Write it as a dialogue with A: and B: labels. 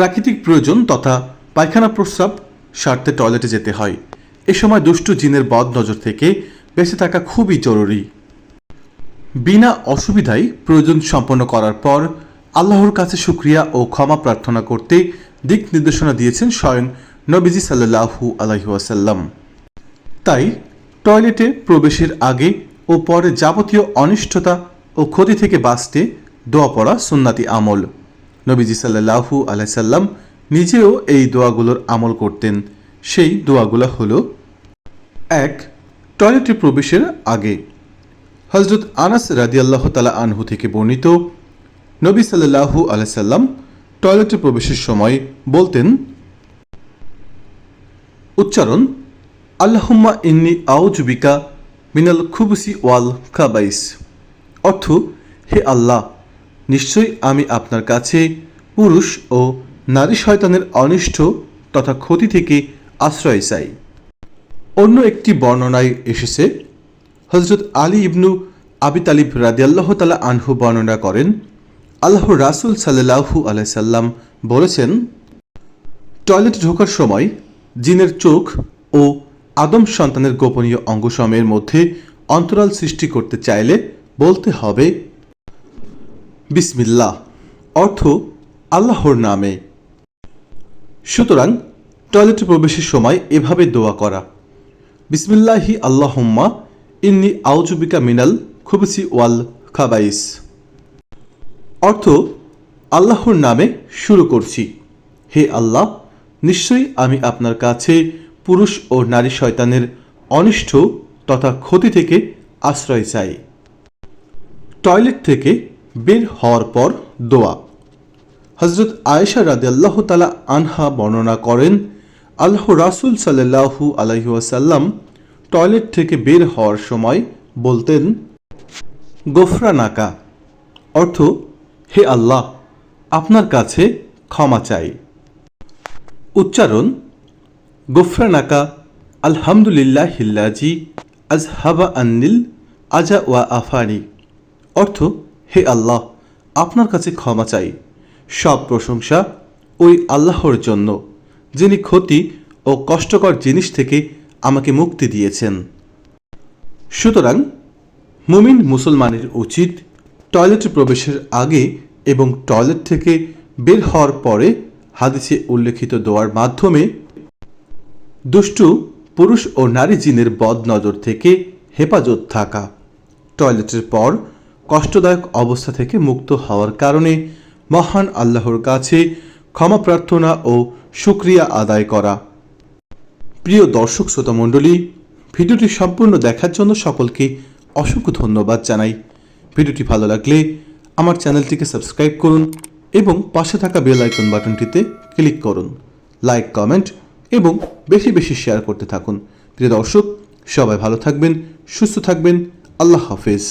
A: প্রাকৃতিক প্রয়োজন তথা পায়খানা প্রস্রাব সারতে টয়লেটে যেতে হয়। এ সময় দুষ্টু জিনের বদ নজর থেকে বেঁচে থাকা খুবই জরুরি। বিনা অসুবিধায় প্রয়োজন সম্পন্ন করার পর আল্লাহর কাছে শুক্রিয়া ও ক্ষমা প্রার্থনা করতে দিক নির্দেশনা দিয়েছেন স্বয়ং নবীজি সাল্লাহু আলহিউসাল্লাম তাই টয়লেটে প্রবেশের আগে ও পরে যাবতীয় অনিষ্টতা ও ক্ষতি থেকে বাঁচতে দোয়া পড়া সুন্নাতি আমল। নবীজি সাল্লাহু আলাইসাল্লাম নিজেও এই দোয়াগুলোর আমল করতেন। সেই দোয়াগুলো হলো, এক, টয়লেটে প্রবেশের আগে। হজরত আনাস রাদিয়াল্লাহ তালা আনহু থেকে বর্ণিত, নবী সাল্লাহু আলাইসাল্লাম টয়লেটে প্রবেশের সময় বলতেন, উচ্চারণ, আল্লাহুম্মা ইন্নি আউজুবিকা মিনাল খুবুসি ওয়াল খাবাইস। অর্থ, হে আল্লাহ নিশ্চয়ই আমি আপনার কাছে পুরুষ ও নারী শয়তানের অনিষ্ট তথা ক্ষতি থেকে আশ্রয় চাই। অন্য একটি বর্ণনায় এসেছে হজরত আলী ইবনু আবি তালিব রাদিয়াল্লাহ তালা আনহু বর্ণনা করেন আল্লাহ রাসুল সাল্লাহু আলাইসাল্লাম বলেছেন, টয়লেট ঢোকার সময় জিনের চোখ ও আদম সন্তানের গোপনীয় অঙ্গসমূহের মধ্যে অন্তরাল সৃষ্টি করতে চাইলে বলতে হবে বিসমিল্লাহ, অর্থ আল্লাহর নামে। সুতরাং, টয়লেটে প্রবেশের সময় এভাবে দোয়া করা। বিসমিল্লাহি আল্লাহম্মা, ইন্নি আউজুবিকা মিনাল খুবসি ওয়াল খাবাইস। অর্থ, আল্লাহর নামে শুরু করছি। হে আল্লাহ, নিশ্চয়ই আমি আপনার কাছে পুরুষ ও নারী শয়তানের অনিষ্ট তথা ক্ষতি থেকে আশ্রয় চাই। টয়লেট থেকে বের হওয়ার পর দোয়া। হজরত আয়েশা রাদে আল্লাহ তালা আনহা বর্ণনা করেন, আল্লাহ রাসুল সাল্লাহু আলহিউসাল্লাম টয়লেট থেকে বের হওয়ার সময় বলতেন, গোফরা নাকা। অর্থ, হে আল্লাহ, আপনার কাছে ক্ষমা চাই। উচ্চারণ, গোফরা নাকা আলহামদুলিল্লাহ হিল্লাজি আজ হাবা আন্নিল আজা ওয়া আফানি। অর্থ হে আল্লাহ, আপনার কাছে ক্ষমা চাই। সব প্রশংসা ওই আল্লাহর জন্য, যিনি ক্ষতি ও কষ্টকর জিনিস থেকে আমাকে মুক্তি দিয়েছেন। সুতরাং, মুমিন মুসলমানের উচিত টয়লেটে প্রবেশের আগে এবং টয়লেট থেকে বের হওয়ার পরে হাদিসে উল্লেখিত দোয়ার মাধ্যমে দুষ্টু পুরুষ ও নারী জিনের বদ নজর থেকে হেফাজত থাকা। টয়লেটের পর কষ্টদায়ক অবস্থা থেকে মুক্ত হওয়ার কারণে মহান আল্লাহর কাছে ক্ষমা প্রার্থনা ও সুক্রিয়া আদায় করা। প্রিয় দর্শক শ্রোতা মণ্ডলী, ভিডিওটি সম্পূর্ণ দেখার জন্য সকলকে অসংখ্য ধন্যবাদ জানাই। ভিডিওটি ভালো লাগলে আমার চ্যানেলটিকে সাবস্ক্রাইব করুন এবং পাশে থাকা বেল আইকন বাটনটিতে ক্লিক করুন। লাইক, কমেন্ট এবং বেশি বেশি শেয়ার করতে থাকুন। প্রিয় দর্শক, সবাই ভালো থাকবেন, সুস্থ থাকবেন। আল্লাহ হাফেজ।